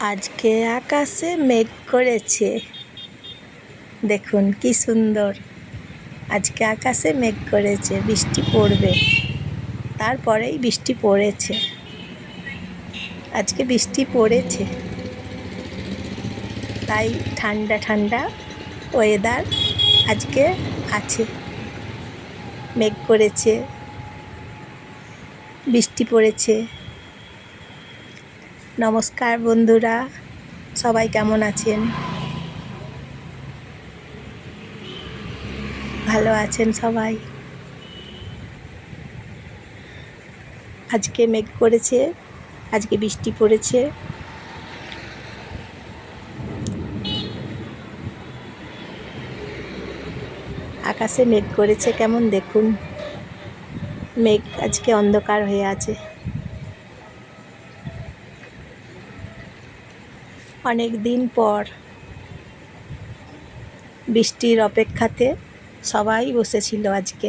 আজকে আকাশে মেঘ করেছে। দেখুন কি সুন্দর। আজকে আকাশে মেঘ করেছে, বৃষ্টি পড়বে। তারপরেই বৃষ্টি পড়েছে। আজকে বৃষ্টি পড়েছে। তাই ঠান্ডা ঠান্ডা ওয়েদার আজকে আছে। মেঘ করেছে। বৃষ্টি পড়েছে। নমস্কার বন্ধুরা, সবাই কেমন আছেন? ভালো আছেন সবাই? আজকে মেঘ করেছে, আজকে বৃষ্টি পড়েছে। আকাশে মেঘ করেছে, কেমন দেখুন? মেঘ আজকে অন্ধকার হয়ে আছে। অনেক দিন পর বৃষ্টির অপেক্ষাতে সবাই বসেছিল আজকে।